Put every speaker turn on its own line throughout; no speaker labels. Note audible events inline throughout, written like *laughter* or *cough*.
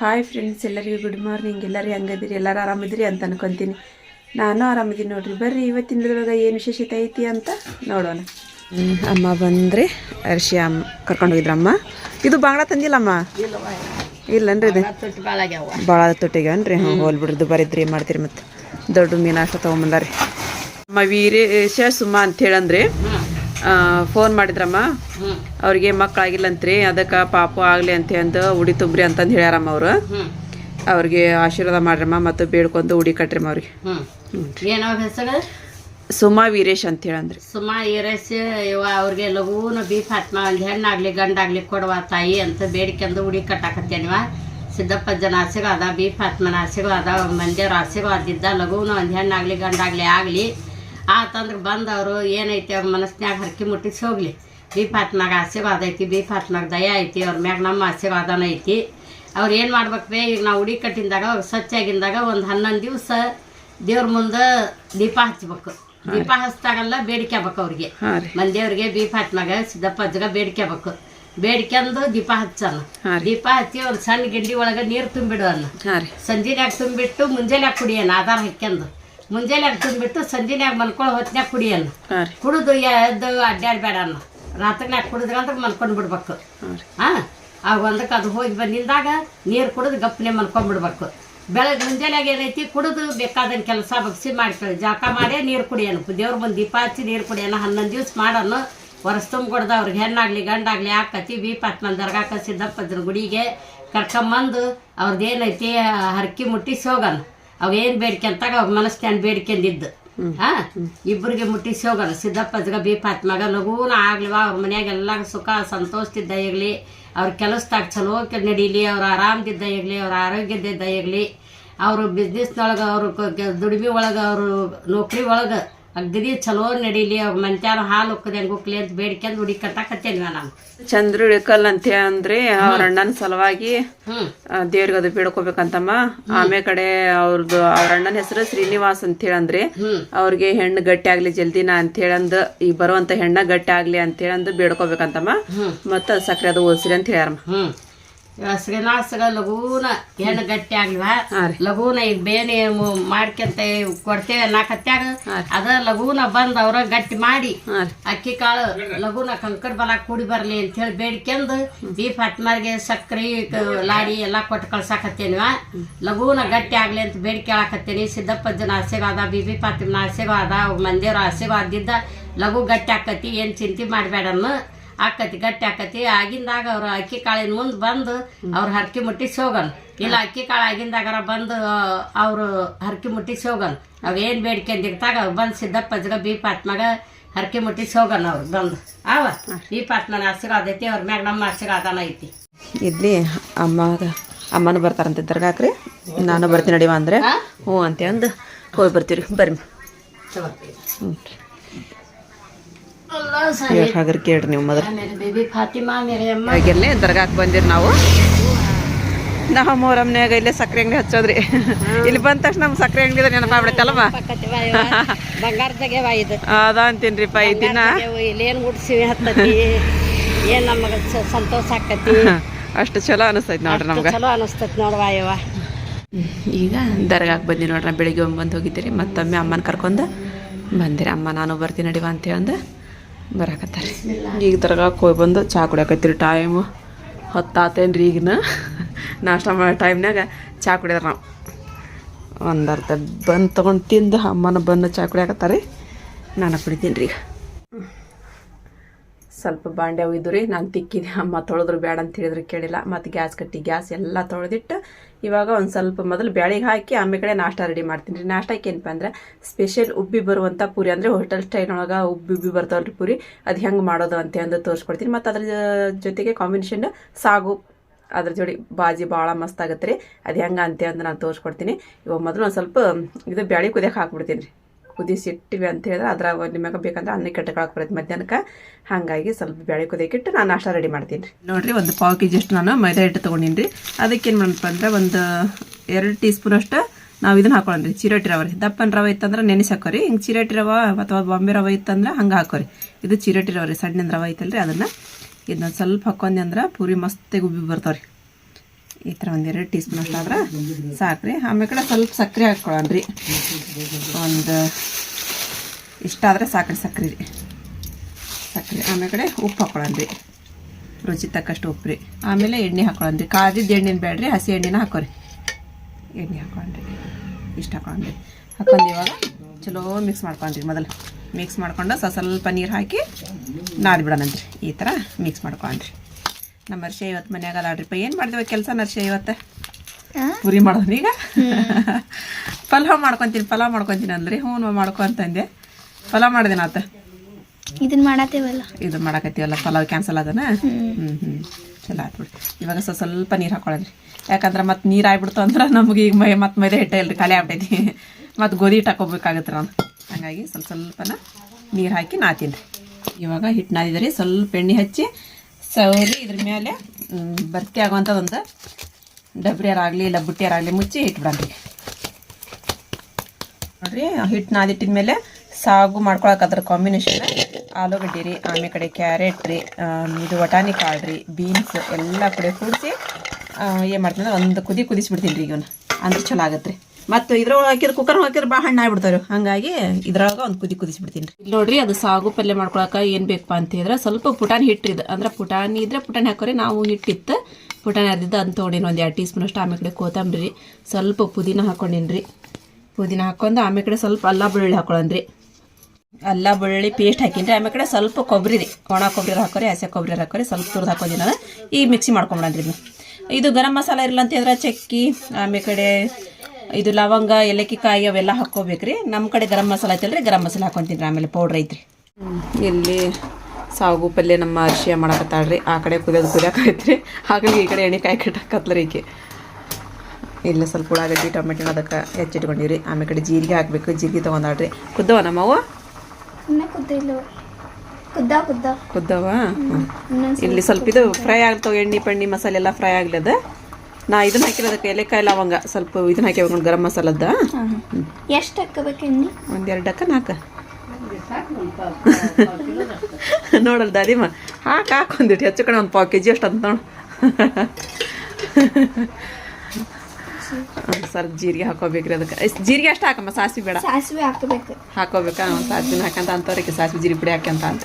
Hi friends ಎಲ್ಲರಿಗೂ good morning ಎಲ್ಲರೂ ಹಂಗಿದ್ರಿ ಎಲ್ಲರೂ ಆರಾಮಿದ್ದೀರಿ ಅಂತ ಅನ್ಕೊಂತೀನಿ. ನಾನು ಆರಾಮಿದ್ದೀನಿ ನೋಡ್ರಿ. ಬರ್ರಿ ಇವತ್ತಿನದ್ರೊಳಗೆ ಏನು ವಿಶೇಷತೆ ಐತಿ ಅಂತ ನೋಡೋಣ. ಅಮ್ಮ ಬಂದರೆ. ಅರ್ಶಿ ಅಮ್ಮ ಕರ್ಕೊಂಡು ಹೋಗಿದ್ರಮ್ಮ. ಇದು ಬಾಂಗ್ಲಾ ತಂದಿಲ್ಲಮ್ಮ? ಇಲ್ಲನ್ರಿ ಇದು. ಭಾಳ ತೊಟ್ಟಿಗನ್ರಿ? ಹ್ಞೂ ಹೋಲ್ ಬಿಡ್ರಿ ಬರಿದ್ರಿ, ಏನು ಮಾಡ್ತೀರಿ ಮತ್ತೆ. ದೊಡ್ಡ ಮೀನು ಅಷ್ಟ ತೊಗೊಂಬಂದಾರಿ. ಅಮ್ಮ ವೀರೇಶ ಸುಮ್ಮ ಅಂತ ಹೇಳಂದ್ರೆ ಫೋನ್ ಮಾಡಿದ್ರಮ್ಮ. ಅವ್ರಿಗೆ ಮಕ್ಕಳಾಗಿಲ್ಲಂತ್ರಿ ಅದಕ್ಕೆ ಪಾಪ ಆಗಲಿ ಅಂತ ಅಂದು ಉಡಿ ತುಂಬ್ರಿ ಅಂತಂದು ಹೇಳ್ಯಾರಮ್ಮ ಅವರು. ಅವ್ರಿಗೆ ಆಶೀರ್ವಾದ ಮಾಡ್ರಮ್ಮ ಮತ್ತು ಬೇಡ್ಕೊಂಡು ಉಡಿ ಕಟ್ರಿಮ್ಮ ಅವ್ರಿಗೆ.
ಏನೋ ಹೆಸರು?
ಸುಮಾ ವೀರೇಶ್ ಅಂತ ಹೇಳಂದ್ರಿ
ಸುಮಾ ವೀರೇಶ್ ಇವ ಅವ್ರಿಗೆ ಲಘೂನ ಬಿ ಫಾತ್ಮಾ ಒಂದು ಹೆಣ್ಣಾಗ್ಲಿ ಗಂಡಾಗ್ಲಿ ಕೊಡುವ ತಾಯಿ ಅಂತ ಬೇಡಿಕೆಂದು ಉಡಿ ಕಟ್ಟಾಕತ್ತೇನಿವ ಸಿದ್ದಪ್ಪಜ್ಜನ ಆಸೆಗೂ ಅದ ಬೀಫ್ ಆಶೀರ್ವಾದ ಮಂದಿರ ಮಂದಿಯವ್ರ ಆಸೆಗೂ ಇದ್ದ ಲಘೂನ ಒಂದು ಹೆಣ್ಣಾಗ್ಲಿ ಗಂಡಾಗ್ಲಿ ಆಗಲಿ ಆತಂದ್ರೆ ಬಂದವರು ಏನೈತಿ ಅವ್ರ ಮನಸ್ಸಿನಾಗ ಹರಕಿ ಮುಟ್ಟಿಸಿ ಹೋಗ್ಲಿ. ಬೀಪಾತ್ನಾಗ ಆಶೀರ್ವಾದ ಐತಿ ಬೀಪಾತ್ನಾಗ ದಯ ಐತಿ ಅವ್ರ ಮ್ಯಾಗ ನಮ್ಮ ಆಶೀರ್ವಾದನ ಐತಿ. ಅವ್ರು ಏನು ಮಾಡ್ಬೇಕು ಬೇ ಈಗ ನಾವು ಉಡಿ ಕಟ್ಟಿಂದಾಗ ಅವ್ರು ಸ್ವಚ್ಛಾಗಿಂದಾಗ ಒಂದು ಹನ್ನೊಂದು ದಿವಸ ದೇವ್ರ ಮುಂದೆ ದೀಪ ಹಚ್ಬೇಕು. ದೀಪ ಹಚ್ದಾಗೆಲ್ಲ ಬೇಡಿಕೆಬೇಕು ಅವ್ರಿಗೆ. ಮಂದಿಯವ್ರಿಗೆ ದೀಪ ಸಿದ್ದಪ್ಪ ಅಜ್ಜಗ ಬೇಡಿಕೆಬೇಕು ಬೇಡಿಕೆಂದು ದೀಪ ಹಚ್ಚನ. ದೀಪ ಹಚ್ಚಿ ಒಂದು ಸಣ್ಣ ಗಿಡ್ಡಿ ಒಳಗೆ ನೀರು ತುಂಬಿಡು ಅನ್ನ.
ಹಾಂ
ತುಂಬಿಟ್ಟು ಮುಂಜಾನೆ ಕುಡಿಯೋಣ ಆಧಾರ ಹಾಕ್ಯಂದು. ಮುಂಜಾನ್ಯಾಗ ತುಂಬಿಟ್ಟು ಸಂಜೆನ್ಯಾಗ ಮಲ್ಕೊಳ್ಳೋ ಹೊತ್ನ್ಯಾಗ
ಕುಡಿಯಲ್ಲ.
ಕುಡಿದು ಎದ್ದು ಅಡ್ಡಾಡ್ಬೇಡ ಅನ್ನ ರಾತ್ರಿನಾಗ ಕುಡಿದ್ರೆ ಅಂದ್ರೆ ಮಲ್ಕೊಂಡು ಬಿಡ್ಬೇಕು
ಹಾಂ
ಆಗ ಒಂದಕ್ಕೆ ಅದು ಹೋಗಿ ಬಂದಿಂದಾಗ ನೀರು ಕುಡಿದು ಗಪ್ಪನೆ ಮಲ್ಕೊಂಡ್ಬಿಡ್ಬೇಕು. ಬೆಳಗ್ಗೆ ಮುಂಜಾನೆಯಾಗ ಏನೈತಿ ಕುಡಿದು ಬೇಕಾದಂಗೆ ಕೆಲಸ ಬಗ್ಸಿ ಮಾಡ್ಕೊಳ್ಳಿ ಜಾಕ ಮಾಡೇ ನೀರು ಕುಡಿಯೋಣ ದೇವ್ರ ಬಂದು ದೀಪ ಹಚ್ಚಿ ನೀರು ಕುಡಿಯೋಣ ಹನ್ನೊಂದು ದಿವ್ಸ ಮಾಡೋಣ ವರ್ಷ ತುಂಬಿಕೊಡ್ದು ಅವ್ರಿಗೆ ಹೆಣ್ಣಾಗ್ಲಿ ಗಂಡಾಗ್ಲಿ ಹಾಕತಿ ಬೀಪ ಹತ್ತು ಮಂದಿ ದರ್ಗಾಕ ಸಿದ್ದಪ್ಪದ್ರ ಗುಡಿಗೆ ಕರ್ಕೊಂಬಂದು ಅವ್ರದ್ದು ಏನೈತಿ ಹರಕಿ ಮುಟ್ಟಿಸಿ ಹೋಗೋಣ ಅವೇನು ಬೇಡಿಕೆ ಅಂತಾಗ ಅವ್ರ ಮನಸ್ಸಿನ ಬೇಡಿಕೆಂದಿದ್ದು ಹಾ ಇಬ್ಬರಿಗೆ ಮುಟ್ಟಿಸಿ ಹೋಗೋಣ ಸಿದ್ದಪ್ಪಜ್ಗ ಬಿ ಮಗ ಲಘೂನ ಆಗ್ಲಿವ ಅವ್ರ ಮನ್ಯಾಗೆಲ್ಲ ಸುಖ ಸಂತೋಷದಿದ್ದ ಇರ್ಲಿ ಅವ್ರ ಕೆಲಸದಾಗ ಚಲೋ ಕೆ- ನಡೀಲಿ ಅವ್ರ ಆರಾಮದಿದ್ದ ಇರ್ಲಿ ಅವ್ರ ಆರೋಗ್ಯದಿದ್ದ ಇರ್ಲಿ ಅವರು ಬಿಸ್ನೆಸ್ನೊಳಗೆ ಅವರು ದುಡಿಮೆ ಒಳಗೆ ಅವರು ನೌಕರಿ ಒಳಗೆ ಅಗದಿ ಚಲೋ ನಡೀಲಿ ಮಂತ್ಯಾನ ಹಾಲು ಉಕ್ಕದಂಗೆ ಉಕ್ಲಿ ಅಂತ ಬೇಡ್ಕೊಂಡು ಹುಡಿ ನಾನು
ಚಂದ್ರ ಇಳಕಲ್ ಅಂತ ಅಂದ್ರೆ ಅವ್ರ ಅಣ್ಣನ ಸಲುವಾಗಿ ದೇವ್ರಿಗೆ ಅದು ಬೇಡ್ಕೋಬೇಕಂತಮ್ಮ. ಆಮೆ ಕಡೆ ಅವ್ರದ್ದು ಅವ್ರ ಅಣ್ಣನ ಹೆಸರು ಶ್ರೀನಿವಾಸ್ ಅಂತ ಹೇಳಂದ್ರೆ. ಅವ್ರಿಗೆ ಹೆಣ್ಣು ಗಟ್ಟಿ ಆಗ್ಲಿ ಜಲ್ದಿನ ಅಂತ ಹೇಳಂದ್ ಈ ಬರುವಂತ ಹೆಣ್ಣ ಗಟ್ಟಿ ಆಗ್ಲಿ ಅಂತ ಹೇಳಂದು ಬೇಡ್ಕೋಬೇಕಂತಮ್ಮ. ಮತ್ತ ಸಕ್ರೆ ಅದು ಓದ್ಸಿರಿ ಅಂತ ಹೇಳ್ಯಾರಮ್ಮ.
ಹ್ಞೂ ಶ್ರೀನಿವಾಸಗ ಲಘೂನ ಹೆಣ್ಣು ಗಟ್ಟಿ ಆಗ್ಲಿವಾ? ಲಘೂನ ಈಗ ಬೇನೆ ಮಾಡ್ಕೊಂತ ಕೊಡ್ತೇವೆ ನಾಕತ್ಯಾಗ ಅದ ಲಘೂನ ಬಂದ್ ಅವ್ರ ಗಟ್ಟಿ ಮಾಡಿ. ಅಕ್ಕಿ ಕಾಳು ಲಘೂನ ಕಂಕಡ್ ಬಲ ಕೂಡಿ ಬರ್ಲಿ ಅಂತ ಹೇಳಿ ಬೇಡ್ಕೊಂಡು ಬೀಫ್ ಹಟ್ಮಾರ್ಗೆ ಸಕ್ಕರೆ ಲಾಡಿ ಎಲ್ಲಾ ಕೊಟ್ಟು ಕಳ್ಸಾಕತ್ತೇನಿವ. ಲಘೂನ ಗಟ್ಟಿ ಆಗ್ಲಿ ಅಂತ ಬೇಡಿಕೆ ಹೇಳಕತ್ತೇನಿ. ಸಿದ್ದಪ್ಪಜ್ಜನ ಆಶೀರ್ವಾದ ಬಿಬಿ ಫಾತಿಮನ ಆಶೀರ್ವಾದ ಮಂದಿರ ಆಶೀರ್ವಾದಿದ್ದ ಲಘು ಗಟ್ಟಿ ಆಕತಿ ಏನ್ ಚಿಂತೆ ಮಾಡ್ಬೇಡನ್ನು. ಆಕತಿ ಗಟ್ಟಿ ಆಕತಿ. ಆಗಿಂದಾಗ ಅವ್ರ ಅಕ್ಕಿ ಕಾಳಿನ ಮುಂದೆ ಬಂದು ಅವ್ರ ಹರಕೆ ಮುಟ್ಟಿಸಿ ಹೋಗಲ್ಲ ಇಲ್ಲ ಅಕ್ಕಿ ಕಾಳು ಆಗಿಂದಾಗಾರ ಬಂದು ಅವರು ಹರಕೆ ಮುಟ್ಟಿಸಿ ಹೋಗಲ್ಲ ಅವ್ ಏನು ಬೇಡಿಕೆ ಅಂದಿರ್ತಾಗ ಅವ್ರು ಬಂದು ಸಿದ್ದಪ್ಪಜ್ಗ ಬಿ ಪಾತ್ಮಾಗ ಹರಕೆ ಮುಟ್ಟಿಸಿ ಹೋಗಲ್ಲ ಅವ್ರು ಬಂದು. ಅವ ಬಿ ಪಾತ್ಮನ ಆಶೀರ್ವಾದ ಐತಿ ಅವ್ರ ಮ್ಯಾಗ ನಮ್ಮ ಆಶೀರ್ವಾದನ ಐತಿ.
ಇಲ್ಲಿ ಅಮ್ಮ ಅಮ್ಮನೂ ಬರ್ತಾರಂತ ದರ್ಗಾಕ್ರಿ ನಾನು ಬರ್ತೀನಿ ನಡಿವ ಅಂದ್ರೆ.
ಹಾ?
ಹ್ಞೂ ಅಂತ ಅಂದು ಹೋಗಿ ಬರ್ತೀವಿ ಬರ್ರಿ. ಹ್ಞೂ ಹಾಗಾದ್ರೆ ಕೇಳ್ರಿ ನೀವು ಮೊದಲು. ಹಾಗೆಲ್ಲೇ ದರ್ಗಾಕ್ ಬಂದಿರಿ ನಾವು. ನಾವು ಮೊರಮ್ನ್ಯಾಗ ಇಲ್ಲೇ ಸಕ್ಕರೆ ಅಂಗಡಿ ಹಚ್ಚೋದ್ರಿ. ಇಲ್ಲಿ ಬಂದ ತಕ್ಷಣ ನಮ್ಗೆ ಸಕ್ಕರೆ ಅಂಗಡಿ ನೆನಪಾಗ್ಬಿಡತ್ತಲ್ಲಮ್ಮ
ಇದು.
ಅದ ಅಂತೀನ್ರಿಪ್ಪ ಈ ದಿನ.
ಇಲ್ಲೇನು ಗುಡ್ಸಿವಿ ಹತ್ತತಿ. ಏನು ನಮಗೆ ಸಂತೋಷ ಆಕತಿ.
ಅಷ್ಟು ಚಲೋ ಅನಿಸ್ತೈತಿ ನೋಡ್ರಿ ನಮ್ಗೆ.
ಚಲೋ ಅನಿಸ್ತೈತಿ ನೋಡುವ
ಈಗ ದರ್ಗಾಕ್ ಬಂದಿ ನೋಡ್ರಿ ಬೆಳಿಗ್ಗೆ ಬಂದು ಹೋಗಿದ್ದೀರಿ ಮತ್ತೊಮ್ಮೆ ಅಮ್ಮನ ಕರ್ಕೊಂಡು ಬಂದಿರಿ. ಅಮ್ಮ ನಾನು ಬರ್ತೀನಿ ನಡಿವ ಅಂತ ಹೇಳಂದು. ಬರಾಕತ್ತಾರೆ. ಈಗ ದರ್ಗಾಕ್ಕೆ ಹೋಗಿ ಬಂದು ಚಹಾ ಕುಡಿಯಾಕತ್ತೀರಿ. ಟೈಮ್ ಹೊತ್ತಾತೇನು ರೀ ಈಗಿನ. ನಾಷ್ಟ ಮಾಡೋ ಟೈಮ್ನಾಗ ಚಹಾ ಕುಡಿಯೋರು ನಾವು. ಒಂದು ಅರ್ಧ ಬಂದು ತೊಗೊಂಡು ತಿಂದು ಅಮ್ಮನ ಬಂದು ಚಹಾ ಕುಡಿಯಾಕತ್ತಾರೆ. ನಾನು ಕುಡಿತೀನಿ ರೀ ಈಗ. ಸ್ವಲ್ಪ ಬಾಂಡೆ ಒಯ್ದು ರೀ ನಾನು ತಿಕ್ಕಿದೆ. ಅಮ್ಮ ತೊಳೆದ್ರು ಬೇಡ ಅಂತ ಹೇಳಿದ್ರು, ಕೇಳಿಲ್ಲ. ಮತ್ತು ಗ್ಯಾಸ್ ಕಟ್ಟಿ, ಗ್ಯಾಸ್ ಎಲ್ಲ ತೊಳೆದಿಟ್ಟು ಇವಾಗ ಒಂದು ಸ್ವಲ್ಪ ಮೊದಲು ಬ್ಯಾಳಿಗೆ ಹಾಕಿ ಆಮೇಲೆ ಕಡೆ ನಾಷ್ಟ ರೆಡಿ ಮಾಡ್ತೀನಿ ರೀ. ನಾಷ್ಟಕ್ಕೆ ಏನಪ್ಪ ಅಂದ್ರೆ ಸ್ಪೆಷಲ್ ಉಬ್ಬಿ ಬರುವಂಥ ಪೂರಿ ಅಂದರೆ ಹೋಟೆಲ್ ಸ್ಟೈಲ್ ಒಳಗೆ ಉಬ್ಬಿ ಉಬ್ಬಿ ಬರ್ತಾವಲ್ರಿ ಪೂರಿ. ಅದು ಹೆಂಗೆ ಮಾಡೋದು ಅಂತ ಅಂದು ತೋರಿಸ್ಕೊಡ್ತೀನಿ. ಮತ್ತು ಅದ್ರ ಜೊತೆಗೆ ಕಾಂಬಿನೇಷನ್ ಸಾಗು. ಅದ್ರ ಜೋಡಿ ಬಾಜಿ ಭಾಳ ಮಸ್ತ್ ಆಗುತ್ತೆ ರೀ. ಅದು ಹೆಂಗೆ ಅಂತ ಅಂದು ನಾನು ತೋರಿಸ್ಕೊಡ್ತೀನಿ. ಇವಾಗ ಮೊದಲು ಒಂದು ಸ್ವಲ್ಪ ಇದು ಬ್ಯಾಳಿ ಕುದಿಯಕ್ಕೆ ಹಾಕ್ಬಿಡ್ತೀನಿ ರೀ. ಕುದಿಸಿ ಇಟ್ಟಿವಿ ಅಂತ ಹೇಳಿದ್ರೆ ಅದ್ರ ನಿಮಗೆ ಬೇಕಂದ್ರೆ ಅನ್ನಕ್ಕೆ ಕಟ್ಟಕೊಳಕ್ಕೆ ಬರುತ್ತೆ ಮಧ್ಯಾಹ್ನಕ್ಕೆ. ಹಾಗಾಗಿ ಸ್ವಲ್ಪ ಬೇಳೆ ಕುದಿಯಕ್ಕಿಟ್ಟು ನಾನು ನಾಷ್ಟ ರೆಡಿ ಮಾಡ್ತೀನಿ ರೀ. ನೋಡಿರಿ, ಒಂದು ಪಾವು ಕೆ ಜಿಯಷ್ಟು ನಾನು ಮೈದಾ ಹಿಟ್ಟು ತೊಗೊಂಡಿನಿ ರೀ. ಅದಕ್ಕೆ ಏನು ಮಾಡಪ್ಪ ಅಂದ್ರೆ ಒಂದು ಎರಡು ಟೀ ಸ್ಪೂನ್ ಅಷ್ಟು ನಾವು ಇದನ್ನ ಹಾಕೊಳ್ಳೋಣ ರೀ. ಚಿರೋಟಿ ರವೆ ರೀ. ದಪ್ಪನ ರವೆ ಇತ್ತಂದ್ರೆ ನೆನೆಸಿ ಹಾಕೋರಿ ಹಿಂಗೆ ಚಿರಟಿ ರವೆ ಅಥವಾ ಬಾಂಬೆ ರವೆ ಇತ್ತಂದ್ರೆ ಹಂಗೆ ಹಾಕೋರಿ ಇದು ಚಿರೋಟಿ ರವೆ ರೀ. ಸಣ್ಣ ರವೆ ಐತಲ್ರಿ, ಅದನ್ನು ಇದನ್ನ ಸ್ವಲ್ಪ ಹಾಕೊಂಡೆ ಅಂದ್ರೆ ಪೂರಿ ಮಸ್ತಾಗಿ ಉಬ್ಬಿ ಬರ್ತಾವ್ರಿ. ಈ ಥರ ಒಂದೆರಡು ಟೀ ಸ್ಪೂನ್ ಆದ್ರೆ ಸಾಕ್ರಿ. ಆಮೇಲೆ ಕಡೆ ಸ್ವಲ್ಪ ಸಕ್ಕರೆ ಹಾಕ್ಕೊಳ್ಳೋಣ್ರಿ ಒಂದು ಇಷ್ಟಾದರೆ ಸಾಕ್ರಿ, ಸಕ್ಕರೆ ರೀ. ಸಕ್ಕರೆ. ಆಮೇಲೆ ಕಡೆ ಉಪ್ಪು ಹಾಕ್ಕೊಳ್ಳೋಣ್ರಿ ರುಚಿ ತಕ್ಕಷ್ಟು ಉಪ್ಪು ರೀ ಆಮೇಲೆ ಎಣ್ಣೆ ಹಾಕ್ಕೊಳ್ಳೋಣ್ರಿ ಕಾದಿದ್ದು ಎಣ್ಣೆನ ಬೇಡ್ರಿ, ಹಸಿ ಎಣ್ಣೆನ ಹಾಕೋರಿ. ಎಣ್ಣೆ ಹಾಕ್ಕೊಂಡ್ರಿ ಇಷ್ಟು ಹಾಕ್ಕೊಂಡ್ರಿ ಹಾಕೊಂಡು ಇವಾಗ ಚಲೋ ಮಿಕ್ಸ್ ಮಾಡ್ಕೊಂಡ್ರಿ ಮೊದಲು. ಮಿಕ್ಸ್ ಮಾಡ್ಕೊಂಡು ಸ್ವಲ್ಪ ನೀರು ಹಾಕಿ ನಾದಿ ಬಿಡೋಣಂತ್ರಿ ಈ ಥರ ಮಿಕ್ಸ್ ಮಾಡ್ಕೊಂಡ್ರಿ ನಮ್ಮ ಅರ್ಶಿ ಇವತ್ತು ಮನ್ಯಾಗ ಅಲ್ಲಾಡ್ರಿಪ್ಪ ಏನು ಮಾಡಿದೆವು ಕೆಲಸ ನರ್ಶಿ ಇವತ್ತು? ಪುರಿ ಮಾಡೋದು ಈಗ? ಪಲಾವ್ ಮಾಡ್ಕೊತೀನಿ ಪಲಾವ್ ಮಾಡ್ಕೊತೀನಿ ಅಂದ್ರಿ. ಹ್ಞೂ ಮಾಡ್ಕೊ ಅಂತಂದೆ. ಪಲಾವ್ ಮಾಡಿದೆ ಆತ?
ಇದನ್ನ ಮಾಡತ್ತೇವಲ್ಲ?
ಇದು ಮಾಡಕತ್ತೀವಲ್ಲ ಪಲಾವ್ ಕ್ಯಾನ್ಸಲ್ ಅದನ ಹ್ಞೂ ಹ್ಞೂ ಚಲೋ ಆಯ್ತು ಬಿಡಿ ಇವಾಗ ಸ್ವಲ್ಪ ಸ್ವಲ್ಪ ನೀರು ಹಾಕೊಳ್ಳಿ ಯಾಕಂದ್ರೆ ಮತ್ತೆ ನೀರು ಆಗ್ಬಿಡ್ತು ಅಂದ್ರೆ ನಮಗೆ ಈಗ ಮೈ ಮತ್ತೆ ಮೈದೆ ಹಿಟ್ಟ ಇಲ್ರಿ ಖಾಲಿ ಆಗ್ಬಿಟ್ಟೈತಿ ಮತ್ತು ಗೋಧಿ ಹಿಟ್ಟು ಹಾಕೋಬೇಕಾಗತ್ತೆ ನಾನು ಹಾಗಾಗಿ ಸ್ವಲ್ಪ ಸ್ವಲ್ಪನ ನೀರು ಹಾಕಿ ನಾತೀನಿ ಇವಾಗ ಹಿಟ್ಟು ನಾದಿದ್ರಿ ಸ್ವಲ್ಪ ಎಣ್ಣೆ ಹಚ್ಚಿ ಸವರಿ ಇದ್ರ ಮೇಲೆ ಬರ್ತಿ ಆಗುವಂಥದ್ದೊಂದು ಡಬ್ರಿಯರಾಗಲಿ, ಇಲ್ಲ ಬುಟ್ಟಿಯಾರಾಗಲಿ ಮುಚ್ಚಿ ಇಟ್ಬಿಡಂತ್ರಿ. ನೋಡ್ರಿ ಹಿಟ್ಟು ನಾದಿಟ್ಟಿದ ಮೇಲೆ ಸಾಗು ಮಾಡ್ಕೊಳಕ್ಕೆ ಅದ್ರ ಕಾಂಬಿನೇಷನ್ ಆಲೂಗಡ್ಡೆ ರೀ ಆಮೇಲೆ ಕಡೆ ಕ್ಯಾರೆಟ್ ರೀ ಇದು ವಟಾಣಿ ಕಾಳು ರೀ ಬೀನ್ಸ್ ಎಲ್ಲ ಕಡೆ ಕೂಡಿಸಿ ಏನು ಮಾಡ್ತೀನಿ ಒಂದು ಕುದಿ ಕುದಿಸ್ಬಿಡ್ತೀನಿ ರೀ ಇವನ್ನ ಅಂದ್ರೆ ಚಲೋ ರೀ ಮತ್ತು ಇದ್ರೊಳಗೆ ಹಾಕಿದ್ರೆ ಕುಕ್ಕರ್ ಹಾಕಿದ್ರೆ ಭಾಳ ಹಣ್ಣು ಆಗ್ಬಿಡ್ತಾರೆ ಹಂಗಾಗಿ ಇದ್ರೊಳಗೆ ಒಂದು ಕುದಿ ಕುದಿಸ್ಬಿಡ್ತೀನಿ ರೀ. ಇಲ್ಲಿ ನೋಡ್ರಿ, ಅದು ಸಾಗು ಪಲ್ಯ ಮಾಡ್ಕೊಳಕ್ಕೆ ಏನು ಬೇಕಪ್ಪ ಅಂತ ಹೇಳಿದ್ರೆ ಸ್ವಲ್ಪ ಪುಟಾಣಿ ಹಿಟ್ಟಿದ್ದು ಅಂದ್ರೆ ಪುಟಾಣಿ ಇದ್ರೆ ಪುಟಾಣಿ ಹಾಕೋರಿ, ನಾವು ಹಿಟ್ಟಿತ್ತು ಪುಟಾಣಿ ಅರ್ದಿದ್ದು ಅಂತ ತೊಗೊಂಡಿನಿ, ಒಂದು ಎರಡು ಟೀ ಸ್ಪೂನ್ ಅಷ್ಟು ಆಮೇಲೆ ಕಡೆ ಕೊತ್ತಂಬರಿ, ಸ್ವಲ್ಪ ಪುದೀನ ಹಾಕೊಂಡಿನಿ ರೀ. ಪುದೀನ ಹಾಕೊಂಡು ಆಮೇಲೆ ಕಡೆ ಸ್ವಲ್ಪ ಅಲ್ಲ ಬೆಳ್ಳುಳ್ಳಿ ಹಾಕೊಳನ್ರಿ ಅಲ್ಲ ಬೆಳ್ಳುಳ್ಳಿ ಪೇಸ್ಟ್ ಹಾಕಿನ್ರಿ ಆಮೇಲೆ ಕಡೆ ಸ್ವಲ್ಪ ಕೊಬ್ಬರಿ ರೀ. ಒಣ ಕೊಬ್ಬರಿ ಹಾಕೋರಿ, ಹಸಿ ಕೊಬ್ಬರಿ ಹಾಕೋರಿ, ಸ್ವಲ್ಪ ತುರ್ದು ಹಾಕೋದಿನ ಈಗ ಮಿಕ್ಸಿ ಮಾಡ್ಕೊಂಬಿಡಂದ್ರಿ ಇದನ್ನ ಇದು ಗರಂ ಮಸಾಲ ಇರಲ್ಲ ಅಂತ ಹೇಳಿದ್ರೆ ಚಕ್ಕಿ ಆಮೇಲೆ ಕಡೆ ಇದು ಲವಂಗ ಏಲಕ್ಕಿ ಕಾಯಿ ಅವೆಲ್ಲ ಹಾಕ್ಕೋಬೇಕ್ರಿ. ನಮ್ಮ ಕಡೆ ಗರಂ ಮಸಾಲ ಐತಲ್ರಿ ಗರಂ ಮಸಾಲ ಹಾಕೊಂತೀನಿ ಆಮೇಲೆ ಪೌಡ್ರ್ ಐತ್ರಿ. ಇಲ್ಲಿ ಸಾಗು ಪಲ್ಯ ನಮ್ಮ ಅರ್ಶಿಯ ಮಾಡಕತ್ತಾಳ್ರಿ. ಆ ಕಡೆ ಕುದಿಯೋದು ಕುದಿಯಾಕೈತ್ರಿ ಹಾಗಾಗಿ ಈ ಕಡೆ ಎಣ್ಣೆ ಕಾಯಿ ಕಟ್ಟಕತ್ಲರಿ ಈಕೆ. ಇಲ್ಲ ಸ್ವಲ್ಪ ಉಳ್ಳಾಗಡ್ಡಿ ಟೊಮೆಟೊ ಅದಕ್ಕೆ ಹೆಚ್ಚಿಟ್ಕೊಂಡಿವ್ರಿ. ಆಮೇಲೆ ಕಡೆ ಜೀರಿಗೆ ಹಾಕಬೇಕು. ಜೀರಿಗೆ ತೊಗೊಂಡಾಳ್ರಿ. ಕುದ್ದವ
ಕುದ್ದ
ಕುದ್ದವ? ಇಲ್ಲಿ ಸ್ವಲ್ಪ ಇದು ಫ್ರೈ ಆಗ್ತಾವ ಎಣ್ಣೆ ಪಣ್ಣಿ ಮಸಾಲೆ ಎಲ್ಲ ಫ್ರೈ ಆಗ್ಲದ ನಾ ಇದನ್ನ ಹಾಕಿರೋದಕ್ಕೆ ಎಲೆಕಾಯಿ ಲವಂಗ ಸ್ವಲ್ಪ ಇದನ್ನ ಹಾಕಿ ಗರಂ ಮಸಾಲದ
ಎಷ್ಟು ಹಾಕಬೇಕು ಎಣ್ಣೆ?
ಒಂದೆರಡು ಅಕ್ಕ ನಾಲ್ಕು. *laughs* ನೋಡಲ್ ದಾದಿಮ್ಮ ಹಾಕಿ ಹಾಕೊಂದಿಟ್ಟು ಹೆಚ್ಚು ಕಡೆ ಒಂದು ಪಾವು ಕೆ ಜಿ ಅಷ್ಟು ಅಂತ ನೋಡು. ಸರ್ ಸ್ವಲ್ಪ ಜೀರಿಗೆ ಹಾಕೋಬೇಕ್ರಿ ಅದಕ್ಕೆ. ಜೀರಿಗೆ ಅಷ್ಟು ಹಾಕಮ್ಮ ಸಾಸಿವೆ ಬೇಡ.
ಸಾಸಿವೆ ಹಾಕಬೇಕು.
ಹಾಕೋಬೇಕಾ? ಒಂದು ಸಾಸಿವೆ ಹಾಕಂತ ಅಂತವ್ರಿಗೆ ಸಾಸಿವೆ ಜೀರಿಗೆ ಪುಡಿ ಹಾಕ್ಯಂತ ಅಂತ.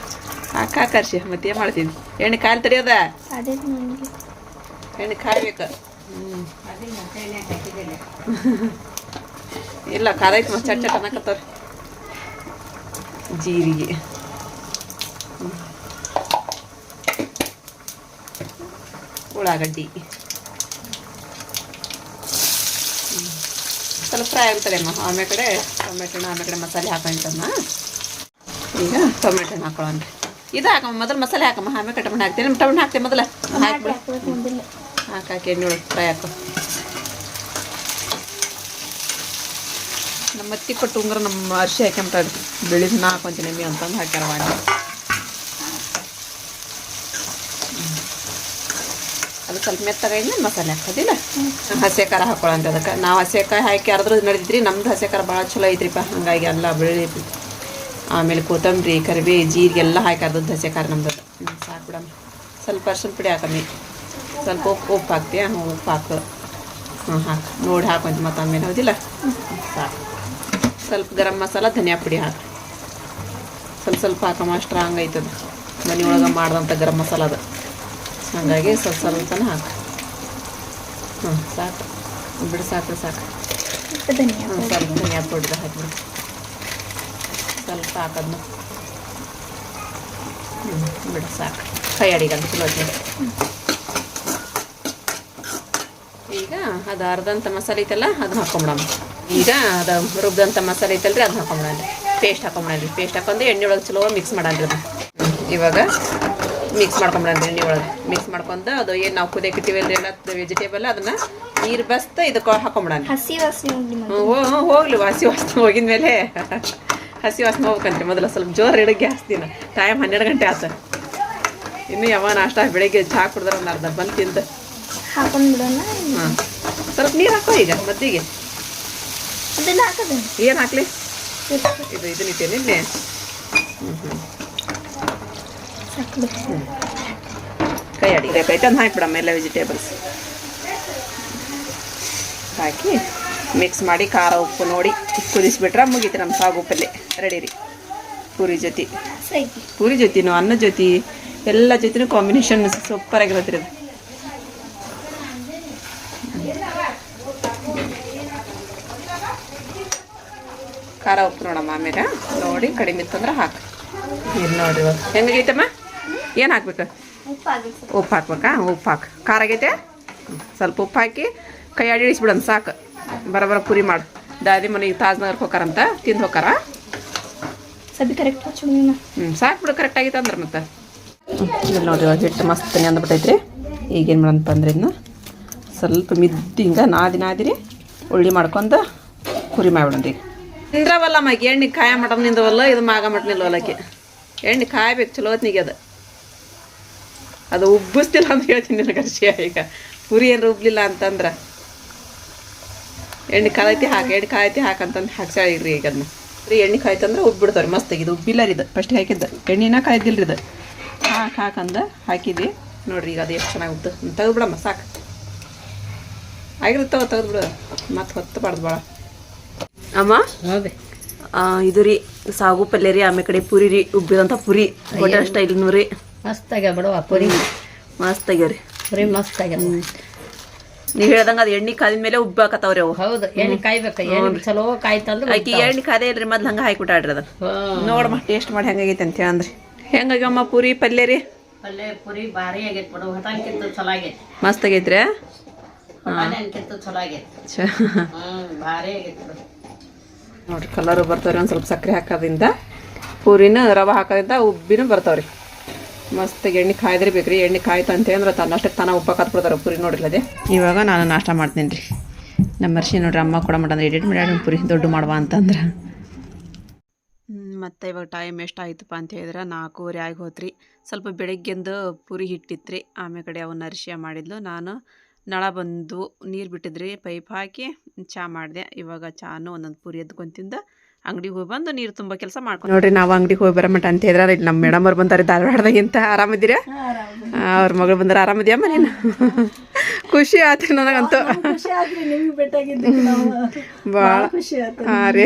ಹಾಕಿ ಹಾಕರ್ಷಿ ಮತ್ತೆ ಏನು ಮಾಡ್ತೀನಿ? ಎಣ್ಣೆ ಕಾಲು ತಡಿಯೋದ ಎಣ್ಣೆ ಕಾಯ್ಬೇಕು. ಇಲ್ಲ ಐತೆ ಮತ್ತೆ ಚಟ್ ಚಟ್ ಅನ್ನಕತ್ತವ್ರಿ ಜೀರಿಗೆ. ಉಳ್ಳಾಗಡ್ಡಿ. ಸ್ವಲ್ಪ ಫ್ರೈ ಆಗ್ತದೆ ಅಮ್ಮ. ಆಮೇಲೆ ಕಡೆ ಟೊಮೆಟೊನ ಆಮೇಲೆ ಕಡೆ ಮಸಾಲೆ ಹಾಕೊಂತಮ್ಮ ಈಗ ಟೊಮೆಟೊನ ಹಾಕೊಳ್ಳೋಣ. ಇದು ಹಾಕಮ್ಮ ಮೊದಲು ಮಸಾಲೆ ಹಾಕಮ್ಮ. ಆಮೇಲೆ ಕಡೆ ಟೊಮೆಟೊ ಹಾಕ್ತೀನಿ. ಟೊಮೆಟೊ ಹಾಕ್ತೀನಿ ಮೊದಲ. ಹಾಕ್ಬಿಡು. ಹಾಕಾಕಿ ಎಣ್ಣೆ ಒಳಗೆ ಫ್ರೈ ಹಾಕೋ. ನಮ್ಮ ಅತ್ತಿ ಕೊಟ್ಟು ಉಂಗ್ರ ನಮ್ಮ ಅರ್ಶಿ ಹಾಕ್ಯಂಬಿಟ್ಟಾಡ್ರಿ ಬೆಳಿದು ನಾ ಹಾಕೊಂತೀನಿ ಎಮ್ಮೆ ಅಂತಂದು ಹಾಕ್ಯಾರ ಮಾಡಿ. ಅದು ಸ್ವಲ್ಪ ಮೆತ್ತಗಾಗಿಂದ ಮಸಾಲೆ ಹಾಕೋದಿಲ್ಲ ಹಸಿ ಖಾರ ಹಾಕೊಳ್ಳೋಂತ ಅದಕ್ಕೆ. ನಾವು ಹಸಿ ಕಾಯಿ ಹಾಕಿ ಅರ್ದ್ರದ್ದು ನಡೆದಿದ್ರಿ ನಮ್ದು ಹಸಿ ಖಾರ ಭಾಳ ಚಲೋ ಐತ್ರಿಪ್ಪ. ಹಂಗಾಗಿ ಎಲ್ಲ ಬೆಳ್ಳಿ ಆಮೇಲೆ ಕೊತ್ತಂಬರಿ ಕರಿಬೇ ಜೀರಿಗೆ ಎಲ್ಲ ಹಾಕಿ ಅರ್ಧದ್ದು ಹಸಿ ಖಾರ ನಮ್ದು. ಸಾಕು ಬಿಡಮ್ಮ. ಸ್ವಲ್ಪ ಅರ್ಶಿನ ಪುಡಿ ಹಾಕಮ್ಮಿ. ಸ್ವಲ್ಪ ಉಪ್ಪು ಉಪ್ಪು ಹಾಕ್ತೀಯ ಹ್ಞೂ ಉಪ್ಪು ಹಾಕು ಹ್ಞೂ ಹಾಕು ನೋಡಿ ಹಾಕೊಂತ ಮತ್ತೆ ಆಮೇಲೆ ಹೌದಿಲ್ಲ ಸಾಕು ಸ್ವಲ್ಪ ಗರಂ ಮಸಾಲ ಧನಿಯಾ ಪುಡಿ ಹಾಕು ಸ್ವಲ್ಪ ಸ್ವಲ್ಪ ಹಾಕಮ್ಮ ಸ್ಟ್ರಾಂಗ್ ಐತದ ಮನೆ ಒಳಗೆ ಮಾಡ್ದಂಥ ಗರಂ ಮಸಾಲ ಅದು ಹಾಗಾಗಿ ಸ್ವಲ್ಪ ಸ್ವಲ್ಪನ ಹಾಕು ಹ್ಞೂ ಸಾಕು ಬಿಡು ಸಾಕು ಸಾಕು
ಸ್ವಲ್ಪ ಧನಿಯಾ
ಹ್ಞೂ ಸ್ವಲ್ಪ ಧನಿಯಾ ಪುಡಿದ ಹಾಕ್ಬಿಡು ಸ್ವಲ್ಪ ಹಾಕೋದ್ನ ಹ್ಞೂ ಬಿಡು ಸಾಕು ಕೈ ಅಡಿಗಂತ ಚಲೋ ಐತೆ ಈಗ ಅದು ಅರ್ಧಂತ ಮಸಾಲೆ ಐತಲ್ಲ ಅದನ್ನ ಹಾಕೊಂಬಿಡೋಣ. ಈಗ ಅದು ರುಬ್ದಂಥ ಮಸಾಲೆ ಐತಲ್ರಿ ಅದನ್ನ ಹಾಕೊಂಬಿಡೋಣ. ಪೇಸ್ಟ್ ಹಾಕೊಂಬಿಡಣ್ರಿ ಪೇಸ್ಟ್ ಹಾಕೊಂಡು ಎಣ್ಣೆ ಒಳಗೆ ಚಲೋ ಮಿಕ್ಸ್ ಮಾಡೋಣ ಇವಾಗ ಮಿಕ್ಸ್ ಮಾಡ್ಕೊಂಬಿಡಣ್ರಿ ಎಣ್ಣೆ ಒಳಗೆ. ಮಿಕ್ಸ್ ಮಾಡ್ಕೊಂಡು ಅದು ಏನು ನಾವು ಕುದಿಯಕ್ಕೆ ಇಟ್ಟಿವಲ್ರಿ ಎಲ್ಲ ವೆಜಿಟೇಬಲ್ ಅದನ್ನ ನೀರು ಬಸ್ತ ಇದಕ್ಕೆ ಹಾಕೊಂಬಿಡೋಣ
ಹಸಿ ವಾಸನೆ.
ಹ್ಞೂ ಹ್ಞೂ ಹೋಗ್ಲಿ ಹಸಿ ವಾಸನೆ ಹೋಗಿದ ಮೇಲೆ. ಹಸಿ ವಾಸನೆ ಹೋಗ್ಬೇಕಂತ್ರಿ ಮೊದಲು ಸ್ವಲ್ಪ ಜೋರು ಇಡೋ ಗ್ಯಾಸ್ ದಿನ. ಟೈಮ್ ಹನ್ನೆರಡು ಗಂಟೆ ಆತ. ಇನ್ನು ಯಾವ ನಾಷ್ಟ ಬೆಳಿಗ್ಗೆ ಚಹಾ ಕುಡ್ದ್ರೆ ಒಂದು ಅರ್ಧ ಬಂದು ತಿಂದು.
ಹಾಕೊಂಡ್ ಬಿಡೋಣ?
ಹಾಂ. ಸ್ವಲ್ಪ ನೀರು ಹಾಕೋ ಈಗ ಮದ್ದಿಗೆ
ಅದನ್ನ ಹಾಕದೆ?
ಏನು ಹಾಕ್ಲಿ? ಇದು ಇದನ್ನ ಇಟ್ಟೇನೆ ಇಲ್ಲಿ ಕೈ ಅಡಿಗೆ ಐತೆ ಹಾಕಿಬಿಡಮ್ಮ ಎಲ್ಲ ವೆಜಿಟೇಬಲ್ಸ್. ಹಾಕಿ ಮಿಕ್ಸ್ ಮಾಡಿ ಖಾರ ಉಪ್ಪು ನೋಡಿ ಕುದಿಸ್ಬಿಟ್ರೆ ಮುಗೀತು ನಮ್ಮ ಸಾಗು ಪಲ್ಲೆ ರೆಡಿ ರೀ. ಪೂರಿ ಜೊತೆ. ಪೂರಿ ಜೊತೆನೂ ಅನ್ನ ಜೊತೆ ಎಲ್ಲ ಜೊತೆನೂ ಕಾಂಬಿನೇಷನ್ ಸೂಪರ್ ಆಗಿರುತ್ತೆ ರೀ ಅದು. ಖಾರ ಉಪ್ಪು ನೋಡಮ್ಮ ಆಮೇಲೆ ನೋಡಿ ಕಡಿಮೆ ಇತ್ತಂದ್ರೆ ಹಾಕು. ಇದು ನೋಡ್ರಿ ಇವಾಗ. ಹೆಂಗಾಗೈತಮ್ಮ ಏನು ಹಾಕ್ಬೇಕು?
ಉಪ್ಪು
ಹಾಕ್ಬೇಕಾ? ಉಪ್ಪು ಹಾಕು. ಖಾರ ಆಗೈತೆ? ಸ್ವಲ್ಪ ಉಪ್ಪು ಹಾಕಿ ಕೈ ಆಡಿ ಇಳಿಸ್ಬಿಡೋಣ ಸಾಕು. ಬರೋಬರ ಪುರಿ ಮಾಡು. ದಾದಿ ಮನೆಗೆ ತಾಜ್ನಗರ್ಗೆ ಹೋಗಾರಂತ ತಿಂದು ಹೋಗಾರ
ಸದ್ಯ ಕರೆಕ್ಟ್
ಹ್ಞೂ ಸಾಕು ಬಿಡು ಕರೆಕ್ಟ್ ಆಗೈತೆ ಅಂದ್ರೆ ಮತ್ತೆ. ಇಲ್ಲಿ ನೋಡ್ರಿ ಇವಾಗ ಹಿಟ್ಟು ಮಸ್ತ್ ಅಂದ್ಬಿಟ್ಟೈತ್ರಿ ಈಗೇನು ಮಾಡೋಣಪ್ಪ ಅಂದ್ರೆ ಇದನ್ನ ಸ್ವಲ್ಪ ಮಿದ್ದಿಂಗ ಹಿಂಗೆ ನಾದಿ ನಾದಿರಿ ಉಳ್ಳಿ ಮಾಡ್ಕೊಂಡು ಕುರಿ ಮಾಡಿ ಈಗ ತಿಂದ್ರವಲ್ಲ ಮಗ, ಎಣ್ಣೆ ಕಾಯ ಮಟನ್ ನಿಂದವಲ್ಲ ಇದು ಮಾಗ ಮಟನ್ ನಿಲ್ವಲ್ಲಕ್ಕೆ ಎಣ್ಣೆ ಕಾಯ್ಬೇಕು, ಚಲೋ ಹೊತ್ನಿಗೆ ಅದು. ಅದು ಉಬ್ಬಿಸ್ತಿಲ್ಲ ಅಂತ ಹೇಳ್ತೀನಿ ಅರ್ಶಿಯ ಈಗ. ಪುರಿ ಏನು ಉಬ್ಲಿಲ್ಲ ಅಂತಂದ್ರೆ. ಎಣ್ಣೆ ಕಾಯ್ತಿ ಹಾಕಿ, ಎಣ್ಣೆ ಕಾಯ್ತಿ ಹಾಕಂತಂದು ಹಾಕ್ಸಾಳಿರಿ ಈಗ ಅದನ್ನ ರೀ ಎಣ್ಣೆ ಕಾಯ್ತಂದ್ರೆ ಉಬ್ಬಿಡ್ತಾರೆ ಮಸ್ತ್ ಇದು ಉಬ್ಬಿಲ್ಲ ರೀ ಇದು, ಫಸ್ಟ್ ಹಾಕಿದ್ದ. ಎಣ್ಣೆನ ಕಾಯ್ದಿಲ್ರಿ ಇದು. ಹಾಕಿ ಹಾಕಂದ ಹಾಕಿದ್ವಿ. ನೋಡ್ರಿ ಈಗ ಅದು ಎಷ್ಟು ಚೆನ್ನಾಗಿ ಉಬ್ದು ತೆಗೆದು ಬಿಡಮ್ಮ ಸಾಕು. ಆಗಿರುತ್ತವ ತೆಗೆದು ಬಿಡು ಮತ್ತೆ ಹೊತ್ತು ಬಾರ್ದು ಭಾಳ ಅಮ್ಮ? ಇದು ರೀ ಸಾಗು ಪಲ್ಯ ರೀ ಆಮೇಲೆ ಕಡೆ ಪುರಿ ರೀ ಉಬ್ಬಿದಂಥ ಪುರಿ. ಹೋಟೆಲ್ ಸ್ಟೈಲ್ ರೀ
ಮಸ್ತ್ ಆಗ್ಯಾವ ಬಿಡವ ಪುರಿ.
ಮಸ್ತ್ ಆಗ್ಯಾವ
ಪುರಿ ಮಸ್ತ್ ಆಗ್ಯಾವ.
ನೀವು ಹೇಳ್ದಂಗೆ ಅದು ಎಣ್ಣೆ ಕಾದಿನ ಮೇಲೆ ಉಬ್ಬಾಕತ್ತಾವ್ರಿ ಅವು.
ಹೌದು ಎಣ್ಣೆ ಕಾಯ್ಬೇಕು ಎಣ್ಣೆ ಚಲೋ ಕಾಯ್ತಂದ್ರೆ
ಅಕ್ಕಿ ಎಣ್ಣೆ ಕಾದೇ ಇಲ್ರಿ ಮೊದ್ಲು ಹಂಗೆ ಹಾಕಿಬಿಟ್ಟಾಡ್ರಿ ಅದನ್ನ.
ಹ್ಮ್.
ನೋಡಮ್ಮ ಟೇಸ್ಟ್ ಮಾಡಿ ಹೆಂಗಾಗೈತೆ ಅಂತ ಹೇಳಂದ್ರಿ ಹೆಂಗಾಗ್ಯಮ್ಮ ಪೂರಿ ಪಲ್ಯ ರೀ?
ಪಲ್ಯ ಪುರಿ ಭಾರಿ ಆಗೈತೆ ಬಿಡು ಚಲೋ ಆಗೈತೆ
ಮಸ್ತ್ ಆಗೈತ್ರಿ?
ಚಲೋ ಆಗೈತೆ ಭಾರಿ ಆಗೈತೆ
ನೋಡ್ರಿ ಕಲರು ಬರ್ತಾವ್ರಿ ಒಂದು ಸ್ವಲ್ಪ ಸಕ್ಕರೆ ಹಾಕೋದ್ರಿಂದ. ಪೂರಿನ ರವೆ ಹಾಕೋದ್ರಿಂದ ಉಬ್ಬಿನೂ ಬರ್ತಾವ್ರಿ. ಮಸ್ತ್ ಎಣ್ಣೆ ಕಾಯ್ದ್ರಿ ಬೇಕ್ರಿ, ಎಣ್ಣೆ ಕಾಯ್ತು ಅಂತ ಅಂದ್ರೆ ತನ್ನಷ್ಟಕ್ಕೆ ತಾನ ಉಪ್ಪ ಕತ್ಬಿಡ್ತಾರೆ ಪುರಿ ನೋಡ್ರಿ ಅದೇ. ಇವಾಗ ನಾನು ನಾಷ್ಟ ಮಾಡ್ತೀನಿ ರೀ ನಮ್ಮ ಮರ್ಷಿ ನೋಡ್ರಿ, ಅಮ್ಮ ಕೂಡ ಮಾಡಂದ್ರೆ ಎಡಿಟ್ ಮಾಡ್ಯಾಡ ಪುರಿ ದೊಡ್ಡ ಮಾಡುವ ಅಂತಂದ್ರೆ. ಮತ್ತು ಇವಾಗ ಟೈಮ್ ಎಷ್ಟಾಯ್ತಪ್ಪ ಅಂತ ಹೇಳಿದ್ರೆ ನಾಲ್ಕೂವರೆ ಆಗಿ ಹೋತ್ರಿ. ಸ್ವಲ್ಪ ಬೆಳಗ್ಗೆಂದು ಪುರಿ ಹಿಟ್ಟಿತ್ರಿ, ಆಮೇಲೆ ಕಡೆ ಅವನ್ನ ಅರಿಶಿಯ ಮಾಡಿದ್ಲು. ನಾನು ನಳ ಬಂದು ನೀರು ಬಿಟ್ಟಿದ್ರಿ ಪೈಪ್ ಹಾಕಿ ಚಾ ಮಾಡಿದೆ. ಇವಾಗ ಚಾನು ಒಂದೊಂದು ಪುರಿ ಎದ್ಕೊಂತಿಂದ ಅಂಗಡಿಗೆ ಹೋಗಿ ಬಂದು ನೀರು ತುಂಬ ಕೆಲಸ ಮಾಡ್ಕೊಂಡು ನೋಡ್ರಿ ನಾವು ಅಂಗಡಿಗೆ ಹೋಗಿ ಬರಮಟ ಅಂತ ಹೇಳಿದ್ರೆ ಇಲ್ಲಿ ನಮ್ಮ ಮೇಡಮ್ ಅವ್ರು ಬಂದಾರೆ ಧಾರವಾಡದಾಗಿಂತ ಆರಾಮಿದ್ದೀರಾ ಅವ್ರ ಮಗಳು ಬಂದ್ರೆ ಆರಾಮಿದ್ಯಮ್ಮ ನೀನು ಖುಷಿ ಆತು ನನಗಂತೂ. ಭಾಳ
ಖುಷಿ ಆಯ್ತು
ಹಾಂ ರೀ.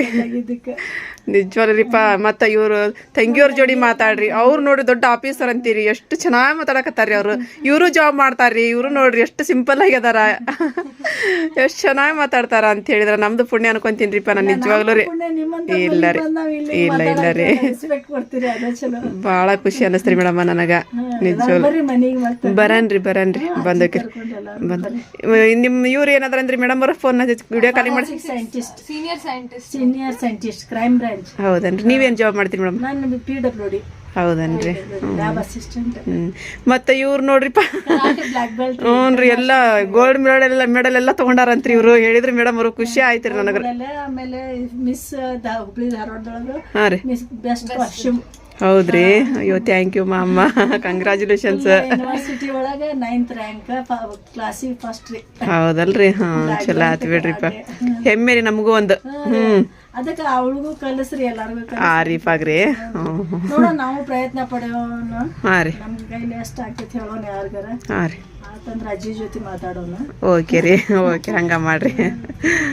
ನಿಜವಲ್ಲರಿಪ್ಪ ಮತ್ತು ಇವರು ತಂಗಿಯವ್ರ ಜೋಡಿ ಮಾತಾಡ್ರಿ. ಅವ್ರು ನೋಡಿ ದೊಡ್ಡ ಆಫೀಸರ್ ಅಂತೀರಿ. ಎಷ್ಟು ಚೆನ್ನಾಗಿ ಮಾತಾಡಕತ್ತಾರ್ರಿ ಅವರು. ಇವರು ಜಾಬ್ ಮಾಡ್ತಾರ್ರಿ. ಇವರು ನೋಡ್ರಿ ಎಷ್ಟು ಸಿಂಪಲ್ ಆಗಿ ಅದಾರ ಎಷ್ಟು ಚೆನ್ನಾಗಿ ಮಾತಾಡ್ತಾರ ಅಂತ ಹೇಳಿದ್ರ ನಮ್ದು ಪುಣ್ಯ ಅನ್ಕೊಂತೀನಿರಿಪ್ಪ ನಾನು ನಿಜವಾಗ್ಲೂ ರೀ. ಇಲ್ಲ ರೀ.
ಇಲ್ಲಿ
ಇಲ್ಲ ರೀ.
ರೆಸ್ಪೆಕ್ಟ್ ಕೊಡ್ತೀರಿ ಅದ ಚಲೋ.
ಭಾಳ ಖುಷಿ ಅನ್ನಿಸ್ತೀರಿ ಮೇಡಮ್ಮ ನನಗೆ. ನಿಜವಾಗ್ಲು. ಬರನ್ರಿ ಬರನ್ರಿ. ಬಂದಕ್ಕೆ. ಬಂದ ನಿಮ್ಮ ಇವ್ರು ಏನಾದ್ರಂದ್ರಿ ಮೇಡಮ್ ಅವ್ರ ಫೋನ್ ವಿಡಿಯೋ ಕಾಲಿಂಗ್ ಮಾಡಿ.
Scientist senior scientist senior scientist crime branch
ಹೌದನ್ರಿ. ನೀವೇನು ಜಾಬ್ ಮಾಡ್ತೀರಿ ಮೇಡಮ್?
ನಾನು ಪಿ ಡಬ್ಲ್ಯೂ ಡಿ
ಹೌದನ್ರಿ.
ಲ್ಯಾಬ್ ಅಸಿಸ್ಟೆಂಟ್
ಹ್ಞೂ ಮತ್ತು ಇವ್ರು ನೋಡ್ರಿಪ್ಪ.
ಬೆಲ್ಟ್
ಹ್ಞೂ ರೀ. ಎಲ್ಲ ಗೋಲ್ಡ್ ಮೆಡಲ್ ಎಲ್ಲ ಮೆಡಲ್ ಎಲ್ಲ ತೊಗೊಂಡಾರಂತ್ರಿ ಇವರು. ಹೇಳಿದ್ರಿ ಮೇಡಮ್ ಅವರು ಖುಷಿ ಆಯ್ತು ರೀ ನನಗೆ
ಆಮೇಲೆ ಮಿಸ್ ಹುಬ್ಳಿ ಧಾರವಾಡದೊಳಗ
ಹಾಂ ರೀ.
ಮಿಸ್ ಬೆಸ್ಟ್
ಹೌದ್ರಿ? ಅಯ್ಯೋ ಥ್ಯಾಂಕ್ ಯು ಮಾಮ್ಮ ಕಂಗ್ರ್ಯಾಚುಲೇಷನ್ಸ್
ಯೂನಿವರ್ಸಿಟಿ ಒಳಗ ನೈನ್ತ್ ರ್ಯಾಂಕ್ ಕ್ಲಾಸಿಗೆ ಫಸ್ಟ್ ರೀ
ಹೌದಲ್ರಿ? ಹಾಂ ಚಲೋ ಆಯ್ತು ಬಿಡ್ರಿಪ್ಪ. ಹೆಮ್ಮೆ ರೀ ನಮಗೂ ಒಂದು. ಹ್ಞೂ
ಅದಕ್ಕೆ ಅವಳಿಗೂ ಕಲಿಸ್ರಿ ಎಲ್ಲರಿಗೂ ಆರೀಫ್
ಆಗ್ರಿ ಹ್ಞೂ
ನೋಡ ನಾವು ಪ್ರಯತ್ನ ಪಡೆಯೋಣ
ಹಾಂ ರೀ.
ನಮ್ ಕೈಲಿ ಎಷ್ಟು ಆಗ್ತೈತಿ ಹೇಳೋಣ ಯಾರಿಗಾರ.
ಹಾಂ ರೀ.
ಅಜ್ಜಿ ಜೊತೆ ಮಾತಾಡೋಣ.
ಓಕೆ ರೀ ಓಕೆ ಹಂಗ ಮಾಡ್ರಿ.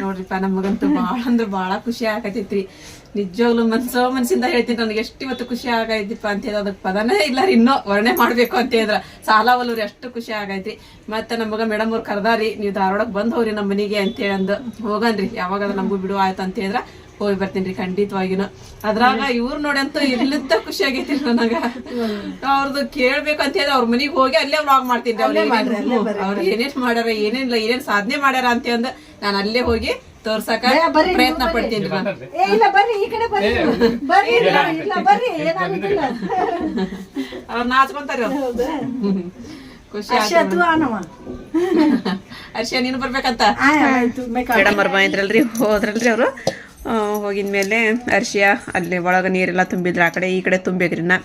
ನೋಡ್ರಿಪ್ಪ ನಮಗಂತೂ ಭಾಳ ಅಂದ್ರೆ ಭಾಳ ಖುಷಿ ಆಗತೈತ್ರಿ. ನಿಜವಾಗ್ಲೂ ಮನಸೋ ಮನ್ಸಿಂದ ಹೇಳ್ತೀನಿ ನನಗೆ ಎಷ್ಟು ಇವತ್ತು ಖುಷಿ ಆಗೈತಿಪ್ಪ ಅಂತ ಹೇಳಿ ಅದಕ್ಕೆ ಪದನೇ ಇಲ್ಲ ಇನ್ನೂ ವರ್ಣೆ ಮಾಡ್ಬೇಕು ಅಂತ ಹೇಳಿದ್ರ. ಸಾಲ ಒಲ್ಲೂರಿ ಅಷ್ಟು ಖುಷಿ ಆಗೈತ್ರಿ. ಮತ್ತೆ ನಮಗ ಮೇಡಮ್ ಅವ್ರು ಕರ್ದಾರಿ ನೀವು ಧಾರವಾಡಕ್ಕೆ ಬಂದ್ ಹೋಗ್ರಿ ನಮ್ಮ ಮನೆಗೆ ಅಂತೇಳಿ ಅಂದು ಹೋಗನ್ರಿ. ಯಾವಾಗಾದ್ರೂ ನಮಗೂ ಬಿಡು ಆಯ್ತು ಅಂತ ಹೇಳಿದ್ರ. ಹೋಗಿ ಬರ್ತೀನಿ ರೀ ಖಂಡಿತವಾಗಿನ. ಅದ್ರಾಗ ಇವ್ರು ನೋಡಿ ಅಂತ ಇಲ್ಲಿಂದ ಖುಷಿ ಆಗೈತಿ ನನಗ. ಅವ್ರದ್ದು ಕೇಳ್ಬೇಕು ಅಂತ ಹೇಳಿ ಅವ್ರ ಮನೆಗೆ ಹೋಗಿ ಅಲ್ಲೇ ವ್ಲಾಗ್ ಮಾಡ್ತೀನಿ ಅವ್ರು ಏನೇನ್ ಮಾಡ್ಯಾರ ಏನೇನಿಲ್ಲ ಏನೇನ್ ಸಾಧನೆ ಮಾಡ್ಯಾರ ಅಂತ ಅಂದ ನಾನು ಅಲ್ಲೇ ಹೋಗಿ ತೋರ್ಸಕ ಪ್ರಯತ್ನ ಪಡ್ತೀನಿ ಅವ್ರ ನಾಚ್ಕೊಂತಾರ. ಖುಷಿ ಅರ್ಷ ನೀನು ಬರ್ಬೇಕಂತ?
ಆಯ್ತು. ಮೇಕಪ್
ಮೇಡಮ್ ಅವ್ರು ಬಂದಿದ್ರಲ್ರಿ ಹೋದ್ರಲ್ರಿ ಅವರು. ಹೋಗಿದ್ಮೇಲೆ ಅರ್ಶಿಯ, ಅಲ್ಲಿ ಒಳಗೆ ನೀರೆಲ್ಲ ತುಂಬಿದ್ರೆ ಆ ಕಡೆ ಈ ಕಡೆ ತುಂಬೇಕ್ರಿ ನಾ.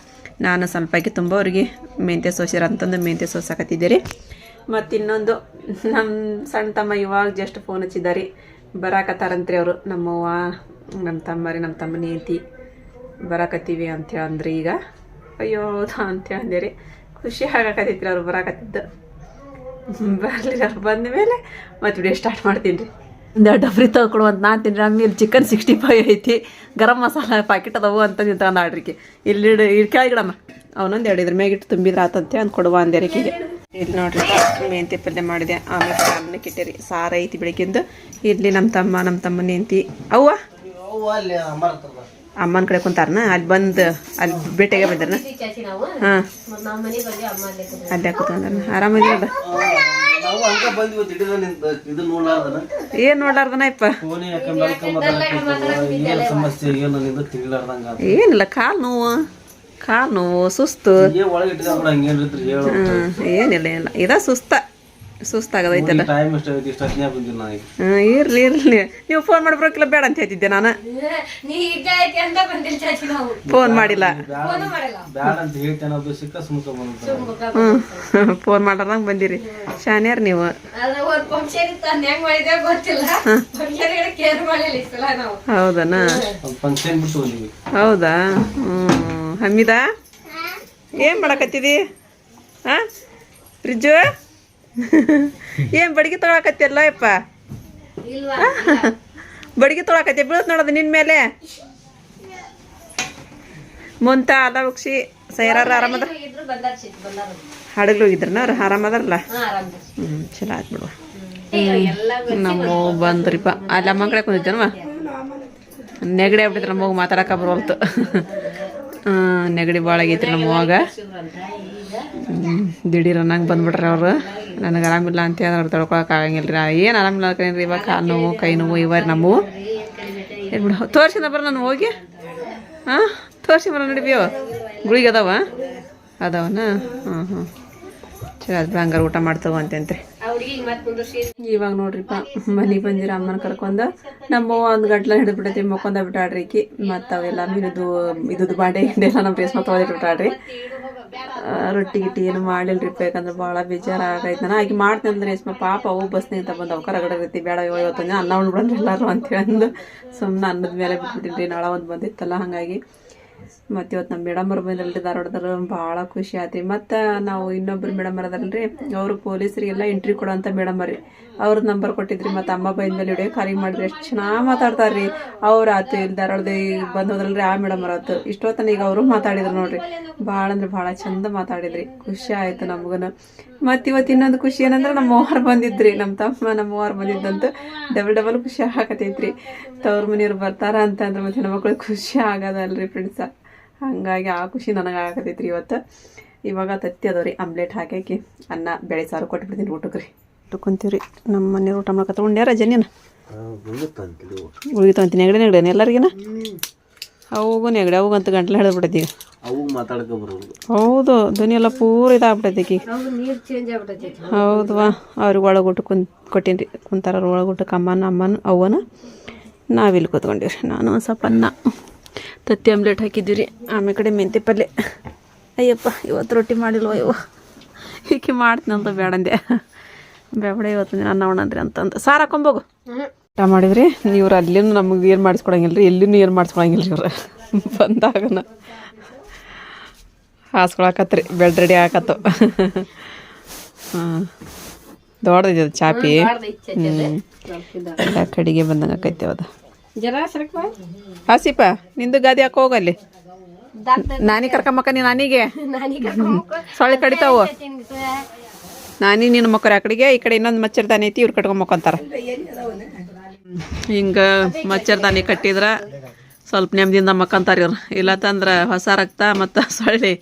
ನಾನು ಸ್ವಲ್ಪ ಆಕಿ ತುಂಬ ಅವ್ರಿಗೆ ಮೆಂತ್ಯ ಸೋಸಿರ ಅಂತಂದು ಮೆಂತ್ಯ ಸೋಸಕತ್ತಿದ್ದೆ ರೀ ಮತ್ತು ಇನ್ನೊಂದು ನಮ್ಮ ಸಣ್ಣ ತಮ್ಮ ಇವಾಗ ಜಸ್ಟ್ ಫೋನ್ ಹಚ್ಚಿದ್ದಾರೆ ಬರಾಕತ್ತಾರಂತ್ರಿ ಅವರು, ನಮ್ಮವ್ವ ನಮ್ಮ ತಮ್ಮ ರೀ ನಮ್ಮ ತಮ್ಮನ ಹೆಂಡತಿ ಬರಾಕತ್ತೀವಿ ಅಂತೇಳಿ ಅಂದ್ರಿ ಈಗ. ಅಯ್ಯೋ ಅಂತ ಅಂದೆ ಖುಷಿ ಆಗಾಕತ್ತೈತ್ರಿ ಅವ್ರು ಬರಾಕತ್ತಿದ್ದು. ಬರಲಿಲ್ಲ ಅವ್ರು ಬಂದ ಮೇಲೆ ಮತ್ತೆ ವಿಡಿಯೋ ಸ್ಟಾರ್ಟ್ ಮಾಡ್ತೀನಿ ರೀ ಒಂದೆರಡು ಡಬ್ರಿ ತಗೊಡು ಅಂತ ನಾನು ತಿಂದ್ರೆ ಆಮೇಲೆ ಚಿಕನ್ ಸಿಕ್ಸ್ಟಿ ಫೈವ್ ಐತಿ. ಗರಂ ಮಸಾಲ ಪ್ಯಾಕೆಟ್ ಅದಾವು ಅಂತ ನಿಂತ್ಕೊಂಡು ಆಡ್ರಿಕೆ ಇಲ್ಲಿ ಇಲ್ಲಿ ಕೆಳಗಿಡಮ್ಮ ಅವನೊಂದು ಎರಡು ಇದ್ರ ಮ್ಯಾಗಿಟ್ಟು ತುಂಬಿದ್ರೆ ಆತಂತೆ ಅಂತ ಕೊಡುವ ಅಂದೆರಕಿಗೆ ಇಲ್ಲಿ ನೋಡ್ರಿ, ಮೆಂತಿ ಪಲ್ಯ ಮಾಡಿದೆ. ಆಮೇಲೆ ಸಾರನ್ನ ಕಿಟ್ಟಿರಿ. ಸಾರ ಐತಿ ಬೆಳಗ್ಗಿಂದು. ಇಲ್ಲಿ ನಮ್ಮ ತಮ್ಮ ನಮ್ಮ ತಮ್ಮ ನೆಂತಿ ಅವ್ವ? ಅಮ್ಮನ ಕಡೆ ಕುಂತಾರನ? ಅಲ್ಲಿ ಬಂದು ಅಲ್ಲಿ ಬೇಟೆಗೆ ಬಂದಾರನ? ಹಾಂ. ಅಲ್ಲೇ ಕುತ್ಕೊಂಡಾರ ಆರಾಮದಿಲ್ಲ ಏನ್ ನೋಡ್ಲಾರ್ದನ ಇಪ್ಪ? ಏನಿಲ್ಲ ಕಾಲು ನೋವು ಕಾಲ್ ನೋವು ಸುಸ್ತು. ಏನಿಲ್ಲ ಏನಿಲ್ಲ. ಇದ ಸುಸ್ತ. ಸುಸ್ತಾಗದೈತಲ್ಲ
ಟೈಮ್ ಐತಿ ಇಷ್ಟ
ಇರ್ಲಿ ಇರ್ಲಿ. ನೀವು ಫೋನ್ ಮಾಡ್ಬೇಕಿಲ್ಲ ಬೇಡ ಅಂತ ಹೇಳ್ತಿದ್ದೆ ನಾನು.
ನೀ ಈಗ ಐತಿ ಅಂತ ಬಂದಿಲ್ಲ ಚಾಚಿ ನಾವು.
ಫೋನ್ ಮಾಡಿಲ್ಲ.
ಬ್ಯಾಡ ಅಂತ ಹೇಳ್ತೇನೆ ಅದು ಸಿಕ್ಕ ಸುಮ್ಕ ಬಂದ
ಹ್ಞೂ ಫೋನ್ ಮಾಡ್ರಂಗೆ ಬಂದಿರಿ. ಶಾನ್ಯಾರ ನೀವು.
ಅದ್ರ ಒಂದ್ ಫಂಕ್ಷನ್ ಇತ್ತು ಅದ್ನ ಹೆಂಗ್ ಮಾಡಿದೆ ಗೊತ್ತಿಲ್ಲ. ಫಂಕ್ಷನ್ ಕೇರ್ ಮಾಡಿಲ್ಲ ಈ ನಾವು.
ಹೌದನ?
ಒಂದು ಫಂಕ್ಷನ್ ಬಿಟ್ಟು ಬಂದಿವಿ
ಹೌದಾ? ಹ್ಞೂ ಹಮ್ಮಿದ ಏನು ಮಾಡಕತ್ತಿದಿ? ಹಾಂ? ಫ್ರಿಜ್ಜು *laughs* ಏನು ಬಡಿಗೆ ತೊಗೊಳಕತ್ತಿಯಲ್ಲ ಯಪ್ಪ? ಬಡಿಗೆ ತೊಗೊಳಕತ್ತಿ ಬೀಳತ್ ನೋಡೋದು ನಿನ್ ಮೇಲೆ. ಮುಂತ ಅದ ಬಕ್ಷಿ ಸೈರಾರ ಆರಾಮದ? ಹಡಗ್ಲು ಹೋಗಿದ್ರನ ಅವ್ರು ಆರಾಮದಾರಲ್ಲ? ಹ್ಞೂ ಚಲೋ ಆಯ್ತು ಬಿಡುವ. ನಮ್ಮ ಬಂದ್ರಿಪ್ಪ. ಅಲ್ಲ ಅಮ್ಮ ಕುಂದಿದ್ದನವ ನೆಗಡಿ ಆಗ್ಬಿಟ್ಟಿದ್ರೆ ನಮ್ಮ ಹೋಗಿ ಮಾತಾಡಕ ಬರೋಲ್ತು ನೆಗಡಿ ಭಾಳ ನಮ್ಮ ಅವಾಗ ದಿಢೀರ್ ಅನ್ನಂಗೆ ಬಂದ್ಬಿಟ್ರೆ ಅವರು. ನನಗೆ ಆರಾಮಿಲ್ಲ ಅಂತ ಅವ್ರು ತೊಳ್ಕೊಳಕ್ಕೆ ಆಗಂಗಿಲ್ಲ ರೀ ಏನು ಆರಾಮಿಲ್ಲ ಅನ್ಕೊಂಡ್ರಿ ಇವಾಗ ಕಾಲು ನೋವು, ಕೈ ನೋವು, ಇವಾಗ ನಮ್ಮವು ಏನು ಬಿಡು ಬರ ನಾನು ಹೋಗಿ. ಹಾಂ ತೋರ್ಸಿ ಬರ ನಡಿಬೋ ಗುಳಿಗೆ ಅದಾವ? ಅದಾವನ? ಹಾಂ ಹಾಂ ಚಲೋ ಅದು ಹಂಗಾರೆ ಊಟ ಮಾಡ್ತೇವೆ
ಕುಂದ್ರಿಸಿ
ಇವಾಗ ನೋಡ್ರಿಪ್ಪ ಮನೆಗೆ ಬಂದಿರ ಅಮ್ಮನ ಕರ್ಕೊಂಡ ನಮ್ಮ ಒಂದ್ ಗಂಟ್ಲ ಹಿಡಿದ್ಬಿಟ್ಟೈತಿ ಮಕ್ಕೊಂದ ಬಿಟ್ಟಾಡ್ರಿ ಈಕಿ. ಮತ್ತ ಅವೆಲ್ಲ ಮೀನದು, ಇದ್ದು ಬಾಡೆ ಹಿಂಡೆಲ್ಲ ನಮ್ ನಮ್ಮ ಮತ್ತೆ ತೊಗೊಂಡಿಟ್ಟು ಬಿಟ್ಟಾಡ್ರಿ ರೊಟ್ಟಿ ಗಿಟ್ಟಿ ಏನು ಮಾಡಿಲ್ರಿಪ್ಪ ಯಾಕಂದ್ರೆ ಭಾಳ ಬೇಜಾರ ಆಗೈತೆ ನಾನು ಆಗಿ ಮಾಡ್ತೀನಿ ಅಂದ್ರೆ ಎಷ್ಟು ಪಾಪ ಅವು ಬಸ್ನಿಂದ ಅಂತ ಬಂದು ಅವಕಾರ ರೀತಿ ಬೇಡ ಇವ ಇವತ್ತು ಅನ್ನ ಉಳ್ಬಂದ್ರೆ ಎಲ್ಲಾರು ಅಂತೇಳಿ ಅಂದು ಸುಮ್ಮನೆ ಅನ್ನದ ಮೇಲೆ ಬಿಟ್ಬಿಟ್ಟಿನ್ರಿ, ನಾಳೆ ಒಂದು ಬಂದಿತ್ತಲ್ಲ, ಹಾಗಾಗಿ. ಮತ್ತು ಇವತ್ತು ನಮ್ಮ ಮೇಡಮ್ ಬಂದಲ್ರಿ ಧಾರವಾಡದವ್ರು ಭಾಳ ಖುಷಿ ಆಯ್ತು ಮತ್ತು ನಾವು ಇನ್ನೊಬ್ರು ಮೇಡಮ್ ರೀ ಅವರು ಪೊಲೀಸರಿಗೆಲ್ಲ ಎಂಟ್ರಿ ಕೊಡೋಂಥ ಮೇಡಮ್ ರೀ ಅವ್ರದ್ದು ನಂಬರ್ ಕೊಟ್ಟಿದ್ರಿ, ಮತ್ತು ಅಮ್ಮ ಬಂದ ಮೇಲೆ ವಿಡಿಯೋ ಕಾಲಿಂಗ್ ಮಾಡಿದ್ರೆ. ಎಷ್ಟು ಚೆನ್ನಾಗಿ ಮಾತಾಡ್ತಾರೆ ರೀ ಅವ್ರು ಆತು ಇಲ್ಲಿ ಧಾರವಾಡದ ಬಂದೋದ್ರಲ್ಲ ರೀ ಆ ಮೇಡಮ್ ಅವ್ರು ಆತು. ಇಷ್ಟೊತ್ತನ ಈಗ ಅವರು ಮಾತಾಡಿದ್ರು ನೋಡ್ರಿ. ಭಾಳ ಅಂದ್ರೆ ಭಾಳ ಚಂದ ಮಾತಾಡಿದ್ರಿ. ಖುಷಿ ಆಯಿತು ನಮಗೂನು. ಮತ್ತು ಇವತ್ತು ಇನ್ನೊಂದು ಖುಷಿ ಏನಂದ್ರೆ ನಮ್ಮ ಮೋಹರ್ ಬಂದಿದ್ರಿ ನಮ್ಮ ತಮ್ಮ ನಮ್ಮ ಮೋಹರ್ ಬಂದಿದ್ದಂತ ಡಬಲ್ ಡಬಲ್ ಖುಷಿ ಆಗತೈತ್ರಿ. ತವ್ರ ಮನೆಯವ್ರು ಬರ್ತಾರ ಅಂತಂದ್ರೆ ಮತ್ತೆ ಹೆಣ್ಮಕ್ಳು ಖುಷಿ ಆಗೋದಲ್ರಿ ಫ್ರೆಂಡ್ಸ ಹಾಗಾಗಿ ಆ ಖುಷಿ ನನಗೆ ಆಗತೈತ್ರಿ ಇವತ್ತು. ಇವಾಗ ತತ್ತಿ ಅದಾವ್ರಿ ಆಮ್ಲೆಟ್ ಹಾಕಿ ಅನ್ನ ಬೇಳೆ ಸಾರು ಕೊಟ್ಬಿಡ್ತೀನಿ ಊಟಕ್ಕೆ ರೀ ಕುಂತೀವ್ರಿ. ನಮ್ಮ ಮನೆಯವ್ರು ಊಟ ಮಾಡ್ಕೊತ ಉಂಡ್ಯಾರ ಜನಿನ? ಉಳಿತು ಅಂತೀನಿ ನೆಗಡಿ ನೆಗಡಿ ಎಲ್ಲರಿಗಿನ? ಅವು ನೆಗಡಿ ಅಂತ ಗಂಟ್ಲು ಹಿಡಿದ್ಬಿಟ್ಟೈತಿ ಈಗ
ಅವು ಮಾತಾಡಕ ಬರೋದು.
ಹೌದು ಧ್ವನಿ ಎಲ್ಲ ಪೂರ ಇದಾಗ್ಬಿಟ್ಟೈತಿ ಹೌದವಾ ಅವ್ರಿಗೆ ಒಳಗೊಟ್ಟು ಕುಂತ್ ಕೊಟ್ಟಿನ್ರಿ ಕುಂತಾರ ಒಳಗೊಟ್ಟಕ್ಕೆ ಅಮ್ಮನ ಅಮ್ಮನ ಅವನ ನಾವಿಲ್ಲಿ ಕೂತ್ಕೊಂಡಿವ್ರಿ ನಾನು ಒಂದು ಸ್ವಲ್ಪ ಅನ್ನ ತತ್ತಿ ಆಮ್ಲೆಟ್ ಹಾಕಿದ್ದೀವಿ ರೀ ಆಮೇಲೆ ಕಡೆ ಮೆಂತೆ ಪಲ್ಯ ಅಯ್ಯಪ್ಪ ಇವತ್ತು ರೊಟ್ಟಿ ಮಾಡಿಲ್ವ ಇವ ಈಕೆ ಮಾಡ್ತೀನಿ ಅಂತ ಬೇಡಂದೆ. ಬೇಡ ಇವತ್ತು ಅನ್ನ ಉಣ್ಣಂದ್ರಿ ಅಂತಂದು. ಸಾರು ಹಾಕೊಂಬೋಗು ಊಟ ಮಾಡಿದ್ರಿ? ಇವ್ರು ಅಲ್ಲಿನೂ ನಮಗೆ ಏನು ಮಾಡಿಸ್ಕೊಡಂಗಿಲ್ಲ ರೀ ಎಲ್ಲಿನೂ ಏನು ಮಾಡಿಸ್ಕೊಳಂಗಿಲ್ಲ ರೀ ಇವ್ರು. *laughs* ಬಂದಾಗನ ಹಾಸ್ಕೊಳಕತ್ರಿ ಬೆಡ್ ರೆಡಿ ಆಕತ್ತು *laughs* ಹಾಂ. ದೊಡ್ಡದಿದೆ ಅದು ಚಾಪಿ. ಹ್ಞೂ ಎಲ್ಲ ಕಡೆಗೆ ಬಂದಂಗೆ ಆಕೈತೆ ಅದು
ಹಾಸಿಪ್ಪ
ಹಾಸಿಪ ನಿಂದು ಗಾದಿ ಹಾಕೋ ಹೋಗಲ್ಲಿ ನಾನಿ ಕರ್ಕೊಂಬಕ್ಕ ನೀ ನಾನಿಗೆ. *laughs* ಸೊಳ್ಳೆ ಕಡಿತಾವು. ನಾನಿ ನಿನ್ನ ಮಕ್ಕಳು ಆ ಕಡೆಗೆ ಈ ಕಡೆ ಇನ್ನೊಂದು ಮಚ್ಚರ್ದಾನಿ ಐತಿ ಇವ್ರು ಕಟ್ಕೊಂಬಕ್ಕಂತಾರ ಹಿಂಗೆ ಮಚ್ಚರ್ದಾನಿ ಕಟ್ಟಿದ್ರೆ ಸ್ವಲ್ಪ ನೆಮ್ಮದಿಂದ ಮಕ್ಕಂತಾರ ಇವ್ರು. ಇಲ್ಲತ್ತಂದ್ರೆ ಹೊಸ ರಕ್ತ ಮತ್ತು ಸೊಳ್ಳೆ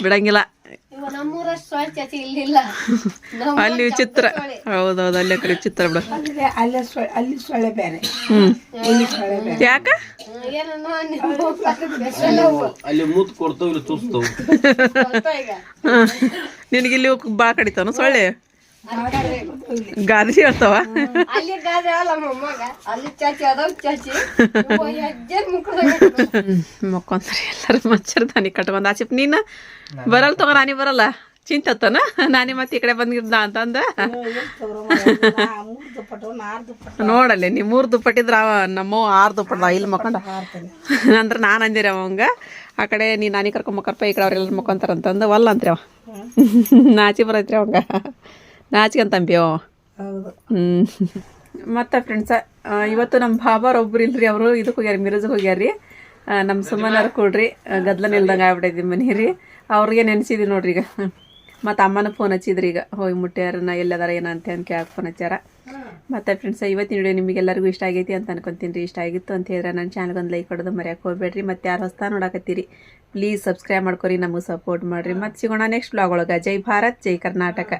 ಬಿಡಂಗಿಲ್ಲ. ಅಲ್ಲಿ ವಿಚಿತ್ರ. ಹೌದೌದು ಅಲ್ಲೇ ಕಡೆ ವಿಚಿತ್ರ ಬಿಡ. ಯಾಕ? ನಿನಗೆ ಇಲ್ಲಿ ಭಾಳ *laughs* ಕಡಿತಾನು ಸೊಳ್ಳೆ? ಗಾದ್ರಿ ಹೇಳ್ತಾವ?
ಅಲ್ಲಿ ಗಾದ್ರಿ ಅಲ್ಲ ಮೊಮ್ಮಗ. ಅಲ್ಲಿ ಚಾಚಿ ಅದಾವ್ ಚಾಚಿ.
ಎಲ್ಲಾರು ಮಚ್ಚರ್ ದಾನಿ ಕಟ್ಕೊಂಡ್ ಆಸಿಪ್ ನೀನು ಬರಲ್ಲ ತಗೋ ನಾನಿ ಬರಲ್ಲ. ಚಿಂತತ್ತನ? ನಾನಿ ಮತ್ತೆ ಈ ಕಡೆ ಬಂದಿದ್ದ ಅಂತಂದ? ನೋಡಲ್ಲ ನೀ ಮೂರು ದುಪ್ಪಟ್ಟಿದ್ರ ಅವ ನಮ್ಮ ಆರು ದುಪ್ಪಟ್ಟ ಇಲ್ಲಿ ಮಕ್ಕೊಂಡ. ಅಂದ್ರೆ ನಾನು ಅಂದಿರ ಅವಂಗ. ಆ ಕಡೆ ನೀ ನಾನಿ ಮಕ್ಕಳಪ್ಪ ಈ ಕಡೆ ಅವ್ರೆಲ್ಲ ಮಕ್ಕೊಂತಾರ ಅಂತಂದು ವಲ್ಲ ಅಂತ್ರಿ ಅವ. ನಾಚಿ ಬರತ್ರಿ ಅವಂಗ. ಅವ
ಹೌದು.
ಹ್ಮ್. ಮತ್ತು ಫ್ರೆಂಡ್ಸ ಇವತ್ತು ನಮ್ಮ ಬಾಬಾರ್ ಒಬ್ರು ಇಲ್ರಿ ಅವರು ಇದಕ್ಕೆ ಹೋಗ್ಯಾರ ಮಿರಜ್ ಹೋಗ್ಯಾರಿ. ನಮ್ ನಮ್ಮ ಸುಮ್ಮನಾರ ಕೊಡ್ರಿ ಗದ್ಲ ನಿಲ್ದಂಗ ಆಗ್ಬಿಟ್ಟೈತಿ ಮನೆ ರೀ ಅವ್ರಿಗೆ ನೆನೆಸಿದ್ವಿ ನೋಡ್ರಿ ಈಗ. ಮತ್ತು ಅಮ್ಮನ ಫೋನ್ ಹಚ್ಚಿದ್ರಿ ಈಗ. ಹೋಗಿ ಮುಟ್ಟ್ಯಾರ ಎಲ್ಲದಾರ ಏನ ಅಂತ ಅಂತ ಕೇಳಕ್ಕೆ ಫೋನ್ ಹಚ್ಚಾರ ಮತ್ತು ಫ್ರೆಂಡ್ಸ್ ಇವತ್ತಿನ ವಿಡಿಯೋ ನಿಮಗೆಲ್ಲರಿಗೂ ಇಷ್ಟ ಆಗೈತಿ ಅಂತ ಅನ್ಕೊಂತೀನಿ ರೀ. ಇಷ್ಟ ಆಗಿತ್ತು ಅಂತ ಹೇಳಿದ್ರೆ ನನ್ನ ಚಾನಲ್ಗೆ ಒಂದು ಲೈಕ್ ಹೊಡೆದು ಮರ್ಯಾಕೆ ಹೋಗ್ಬೇಡ್ರಿ. ಮತ್ತು ಯಾರು ಹೊಸ್ತಾ ನೋಡಕತ್ತೀರಿ ಪ್ಲೀಸ್ ಸಬ್ಸ್ಕ್ರೈಬ್ ಮಾಡ್ಕೊರಿ ನಮಗೆ ಸಪೋರ್ಟ್ ಮಾಡಿರಿ. ಮತ್ತೆ ಸಿಗೋಣ ನೆಕ್ಸ್ಟ್ ಬ್ಲಾಗ್ ಒಳಗೆ. ಜೈ ಭಾರತ್ ಜೈ ಕರ್ನಾಟಕ.